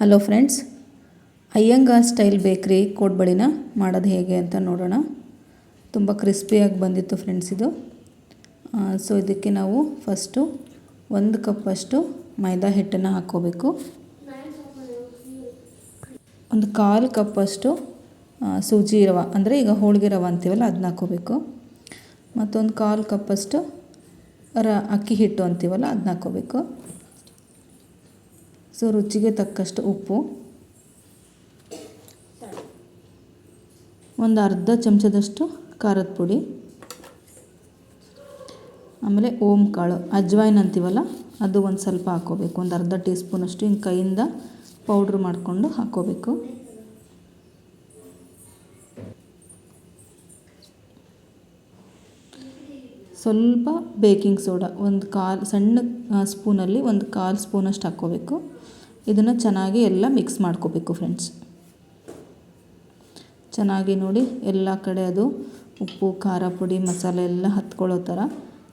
Hello friends Iyengar style ಬೇಕ್ರಿ ಕೋಡ್ಬಳಿನ ಮಾಡೋದು ಹೇಗೆ ಅಂತ ನೋಡೋಣ. ತುಂಬ ಕ್ರಿಸ್ಪಿಯಾಗಿ ಬಂದಿತ್ತು ಫ್ರೆಂಡ್ಸ್ ಇದು. ಸೊ ಇದಕ್ಕೆ ನಾವು ಫಸ್ಟು ಒಂದು ಕಪ್ಪಷ್ಟು ಮೈದಾ ಹಿಟ್ಟನ್ನು ಹಾಕ್ಕೋಬೇಕು. ಒಂದು ಕಾಲು ಕಪ್ಪಷ್ಟು ಸೂಜಿ ರವ, ಅಂದರೆ ಈಗ ಹೋಳಿಗೆ ರವೆ ಅಂತೀವಲ್ಲ ಅದನ್ನ ಹಾಕ್ಕೋಬೇಕು. ಮತ್ತೊಂದು ಕಾಲು ಕಪ್ಪಷ್ಟು ರ, ಅಕ್ಕಿ ಹಿಟ್ಟು ಅಂತೀವಲ್ಲ ಅದನ್ನ ಹಾಕ್ಕೋಬೇಕು. ಸೊ ರುಚಿಗೆ ತಕ್ಕಷ್ಟು ಉಪ್ಪು. ಒಂದು ಅರ್ಧ ಚಮಚದಷ್ಟು ಖಾರದ ಪುಡಿ. ಆಮೇಲೆ ಓಮ್ ಕಾಳು ಅಜ್ವಾಯಿನ್ ಅಂತೀವಲ್ಲ, ಅದು ಒಂದು ಸ್ವಲ್ಪ ಹಾಕ್ಕೋಬೇಕು ಒಂದು ಅರ್ಧ ಟೀ ಸ್ಪೂನಷ್ಟು ಹಿಂಗೆ ಕೈಯಿಂದ ಪೌಡ್ರ್ ಮಾಡಿಕೊಂಡು ಹಾಕ್ಕೋಬೇಕು ಸ್ವಲ್ಪ ಬೇಕಿಂಗ್ ಸೋಡಾ, ಒಂದು ಕಾಲು, ಸಣ್ಣ ಸ್ಪೂನಲ್ಲಿ ಒಂದು ಕಾಲು ಸ್ಪೂನಷ್ಟು ಹಾಕ್ಕೋಬೇಕು. ಇದನ್ನು ಚೆನ್ನಾಗಿ ಎಲ್ಲ ಮಿಕ್ಸ್ ಮಾಡ್ಕೋಬೇಕು ಫ್ರೆಂಡ್ಸ್. ಚೆನ್ನಾಗಿ ನೋಡಿ ಎಲ್ಲ ಕಡೆ ಅದು ಉಪ್ಪು, ಖಾರ ಪುಡಿ, ಮಸಾಲೆ ಎಲ್ಲ ಹತ್ಕೊಳ್ಳೋ ಥರ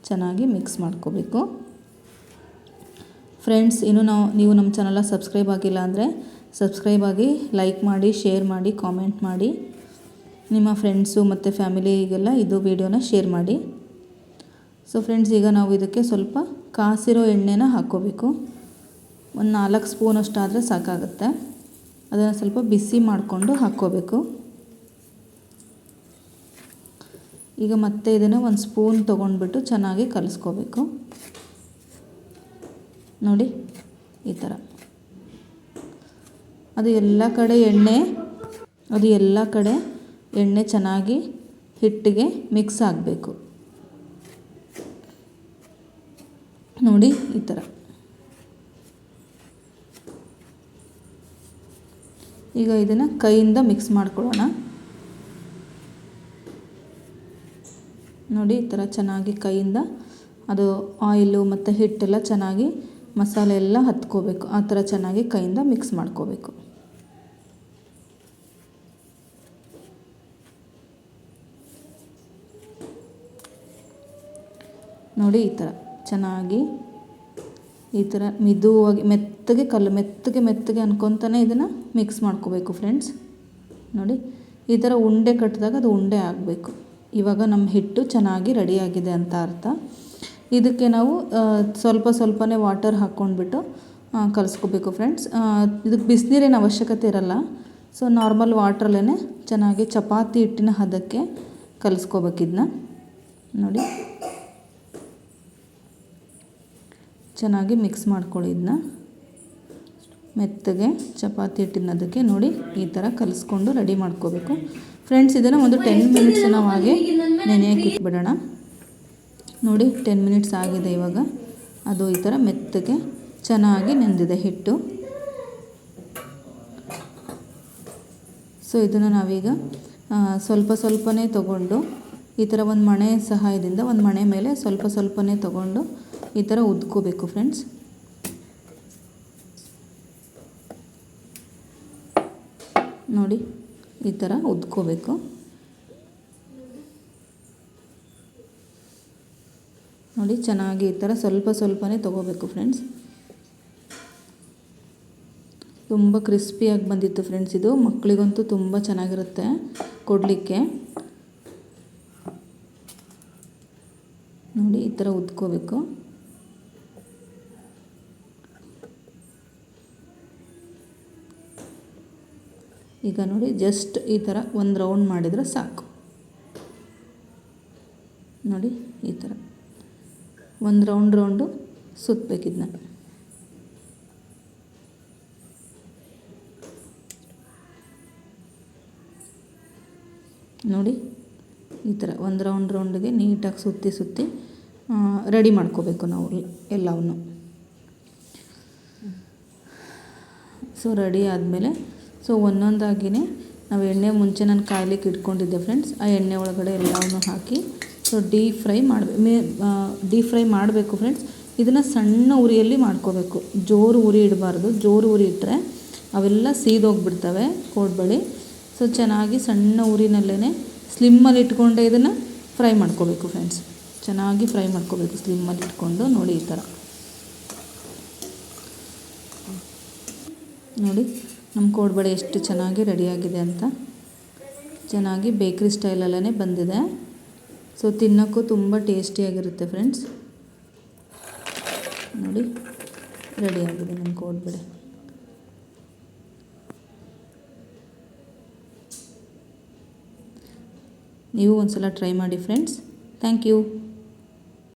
ಚೆನ್ನಾಗಿ ಮಿಕ್ಸ್ ಮಾಡ್ಕೋಬೇಕು. ಫ್ರೆಂಡ್ಸ್, ಇನ್ನು ನಾವು, ನೀವು ನಮ್ಮ ಚಾನಲ ಸಬ್ಸ್ಕ್ರೈಬ್ ಆಗಿಲ್ಲ ಅಂದರೆ ಸಬ್ಸ್ಕ್ರೈಬ್ ಆಗಿ ಲೈಕ್ ಮಾಡಿ, ಶೇರ್ ಮಾಡಿ, ಕಾಮೆಂಟ್ ಮಾಡಿ. ನಿಮ್ಮ ಫ್ರೆಂಡ್ಸು ಮತ್ತು ಫ್ಯಾಮಿಲಿಗೆಲ್ಲ ಇದು ವಿಡಿಯೋನ ಶೇರ್ ಮಾಡಿ. ಸೊ ಫ್ರೆಂಡ್ಸ್ ಈಗ ನಾವು ಇದಕ್ಕೆ ಸ್ವಲ್ಪ ಕಾಸಿರೋ ಎಣ್ಣೆನ ಹಾಕ್ಕೋಬೇಕು. ಒಂದು ನಾಲ್ಕು ಸ್ಪೂನ್ ಅಷ್ಟಾದರೆ ಸಾಕಾಗುತ್ತೆ. ಅದನ್ನು ಸ್ವಲ್ಪ ಬಿಸಿ ಮಾಡಿಕೊಂಡು ಹಾಕ್ಕೋಬೇಕು. ಈಗ ಮತ್ತೆ ಇದನ್ನು ಒಂದು ಸ್ಪೂನ್ ತೊಗೊಂಡ್ಬಿಟ್ಟು ಚೆನ್ನಾಗಿ ಕಲಿಸ್ಕೋಬೇಕು. ನೋಡಿ, ಈ ಥರ ಅದು ಎಲ್ಲ ಕಡೆ ಎಣ್ಣೆ, ಅದು ಎಲ್ಲ ಕಡೆ ಎಣ್ಣೆ ಚೆನ್ನಾಗಿ ಹಿಟ್ಟಿಗೆ ಮಿಕ್ಸ್ ಆಗಬೇಕು. ನೋಡಿ ಈ ಥರ. ಈಗ ಇದನ್ನು ಕೈಯಿಂದ ಮಿಕ್ಸ್ ಮಾಡ್ಕೊಳ್ಳೋಣ. ನೋಡಿ ಈ ಥರ ಚೆನ್ನಾಗಿ ಕೈಯಿಂದ ಅದು ಆಯಿಲು ಮತ್ತು ಹಿಟ್ಟೆಲ್ಲ ಚೆನ್ನಾಗಿ ಮಸಾಲೆ ಎಲ್ಲ ಹತ್ಕೋಬೇಕು. ಆ ಥರ ಚೆನ್ನಾಗಿ ಕೈಯಿಂದ ಮಿಕ್ಸ್ ಮಾಡ್ಕೋಬೇಕು. ನೋಡಿ ಈ ಥರ. ಚೆನ್ನಾಗಿ ಈ ಥರ ಮಿದುವಾಗಿ ಮೆತ್ತಗೆ ಕಲ್ಲು ಮೆತ್ತಗೆ ಮೆತ್ತಗೆ ಅನ್ಕೊತಾನೆ ಇದನ್ನು ಮಿಕ್ಸ್ ಮಾಡ್ಕೋಬೇಕು ಫ್ರೆಂಡ್ಸ್ ನೋಡಿ, ಈ ಥರ ಉಂಡೆ ಕಟ್ಟಿದಾಗ ಅದು ಉಂಡೆ ಆಗಬೇಕು. ಇವಾಗ ನಮ್ಮ ಹಿಟ್ಟು ಚೆನ್ನಾಗಿ ರೆಡಿಯಾಗಿದೆ ಅಂತ ಅರ್ಥ. ಇದಕ್ಕೆ ನಾವು ಸ್ವಲ್ಪ ಸ್ವಲ್ಪನೇ ವಾಟರ್ ಹಾಕ್ಕೊಂಡ್ಬಿಟ್ಟು ಕಲಿಸ್ಕೋಬೇಕು ಫ್ರೆಂಡ್ಸ್ ಇದಕ್ಕೆ ಬಿಸಿನೀರೇನು ಅವಶ್ಯಕತೆ ಇರಲ್ಲ. ಸೊ ನಾರ್ಮಲ್ ವಾಟ್ರಲ್ಲೇ ಚೆನ್ನಾಗಿ ಚಪಾತಿ ಹಿಟ್ಟಿನ ಹದಕ್ಕೆ ಕಲಿಸ್ಕೋಬೇಕಿದ್ನ ನೋಡಿ. ಚೆನ್ನಾಗಿ ಮಿಕ್ಸ್ ಮಾಡ್ಕೊಳ್ಳಿ ಇದನ್ನ. ಮೆತ್ತಗೆ ಚಪಾತಿ ಹಿಟ್ಟಿನದಕ್ಕೆ ನೋಡಿ ಈ ಥರ ಕಲಿಸ್ಕೊಂಡು ರೆಡಿ ಮಾಡ್ಕೋಬೇಕು. ಫ್ರೆಂಡ್ಸ್ ಇದನ್ನು ಒಂದು ಟೆನ್ ಮಿನಿಟ್ಸ್ ನಾವು ಹಾಗೆ ನೆನೆಯೋಕೆ ಇಟ್ಬಿಡೋಣ. ನೋಡಿ ಟೆನ್ ಮಿನಿಟ್ಸ್ ಆಗಿದೆ ಇವಾಗ. ಅದು ಈ ಥರ ಮೆತ್ತಗೆ ಚೆನ್ನಾಗಿ ನೆಂದಿದೆ ಹಿಟ್ಟು. ಸೊ ಇದನ್ನು ನಾವೀಗ ಸ್ವಲ್ಪ ಸ್ವಲ್ಪನೇ ತಗೊಂಡು ಈ ಥರ ಒಂದು ಮಣೆ ಸಹಾಯದಿಂದ ಒಂದು ಮಣೆ ಮೇಲೆ ಸ್ವಲ್ಪ ಸ್ವಲ್ಪನೇ ತಗೊಂಡು ಈ ಥರ ಉದ್ಕೋಬೇಕು ಫ್ರೆಂಡ್ಸ್ ನೋಡಿ, ಈ ಥರ ಉದ್ಕೋಬೇಕು. ನೋಡಿ, ಚೆನ್ನಾಗಿ ಈ ಥರ ಸ್ವಲ್ಪ ಸ್ವಲ್ಪನೇ ತೊಗೋಬೇಕು ಫ್ರೆಂಡ್ಸ್ ತುಂಬ ಕ್ರಿಸ್ಪಿಯಾಗಿ ಬಂದಿತ್ತು ಫ್ರೆಂಡ್ಸ್ ಇದು. ಮಕ್ಕಳಿಗಂತೂ ತುಂಬ ಚೆನ್ನಾಗಿರುತ್ತೆ ಕೊಡಲಿಕ್ಕೆ. ನೋಡಿ, ಈ ಥರ ಉದ್ಕೋಬೇಕು. ಈಗ ನೋಡಿ ಜಸ್ಟ್ ಈ ಥರ ಒಂದು ರೌಂಡ್ ಮಾಡಿದರೆ ಸಾಕು. ನೋಡಿ, ಈ ಥರ ಒಂದು ರೌಂಡ್ ರೌಂಡು ಸುತ್ತಬೇಕಿದ್ನ ನೋಡಿ, ಈ ಥರ ಒಂದು ರೌಂಡ್ ರೌಂಡಿಗೆ ನೀಟಾಗಿ ಸುತ್ತಿ ಸುತ್ತಿ ರೆಡಿ ಮಾಡ್ಕೋಬೇಕು ನಾವು ಎಲ್ಲವನ್ನು. ಸೊ ರೆಡಿ ಆದಮೇಲೆ ಸೊ ಒಂದೊಂದಾಗಿಯೇ ನಾವು ಎಣ್ಣೆ ಮುಂಚೆ ನಾನು ಕಾಯ್ಲಿಕ್ಕೆ ಇಟ್ಕೊಂಡಿದ್ದೆ ಫ್ರೆಂಡ್ಸ್ ಆ ಎಣ್ಣೆ ಒಳಗಡೆ ಎಲ್ಲವನ್ನು ಹಾಕಿ ಸೊ ಡೀಪ್ ಫ್ರೈ ಮಾಡಬೇಕು ಮೇ ಡೀಪ್ ಫ್ರೈ ಮಾಡಬೇಕು ಫ್ರೆಂಡ್ಸ್ ಇದನ್ನು ಸಣ್ಣ ಉರಿಯಲ್ಲಿ ಮಾಡ್ಕೋಬೇಕು. ಜೋರು ಉರಿ ಇಡಬಾರ್ದು. ಜೋರು ಉರಿ ಇಟ್ಟರೆ ಅವೆಲ್ಲ ಸೀದೋಗ್ಬಿಡ್ತವೆ ಕೋಡ್ಬಳಿ. ಸೊ ಚೆನ್ನಾಗಿ ಸಣ್ಣ ಉರಿನಲ್ಲೇ ಸ್ಲಿಮ್ಮಲ್ಲಿ ಇಟ್ಕೊಂಡೆ ಇದನ್ನು ಫ್ರೈ ಮಾಡ್ಕೋಬೇಕು ಫ್ರೆಂಡ್ಸ್ ಚೆನ್ನಾಗಿ ಫ್ರೈ ಮಾಡ್ಕೋಬೇಕು ಸ್ಲಿಮ್ಮಲ್ಲಿ ಇಟ್ಕೊಂಡು ನೋಡಿ ಈ ಥರ ನೋಡಿ. ನಮ್ಮ ಕೋಡ್ಬಳೆ ಎಷ್ಟು ಚೆನ್ನಾಗಿ ರೆಡಿಯಾಗಿದೆ ಅಂತ. ಚೆನ್ನಾಗಿ ಬೇಕ್ರಿ ಸ್ಟೈಲಲ್ಲೇ ಬಂದಿದೆ. ಸೊ, ತಿನ್ನೋಕ್ಕೂ ತುಂಬ ಟೇಸ್ಟಿಯಾಗಿರುತ್ತೆ ಫ್ರೆಂಡ್ಸ್. ನೋಡಿ ರೆಡಿಯಾಗಿದೆ ನಮ್ಮ ಕೋಡ್ಬಳೆ ನೀವು ಒಂದು ಸಲ ಟ್ರೈ ಮಾಡಿ ಫ್ರೆಂಡ್ಸ್. Thank you.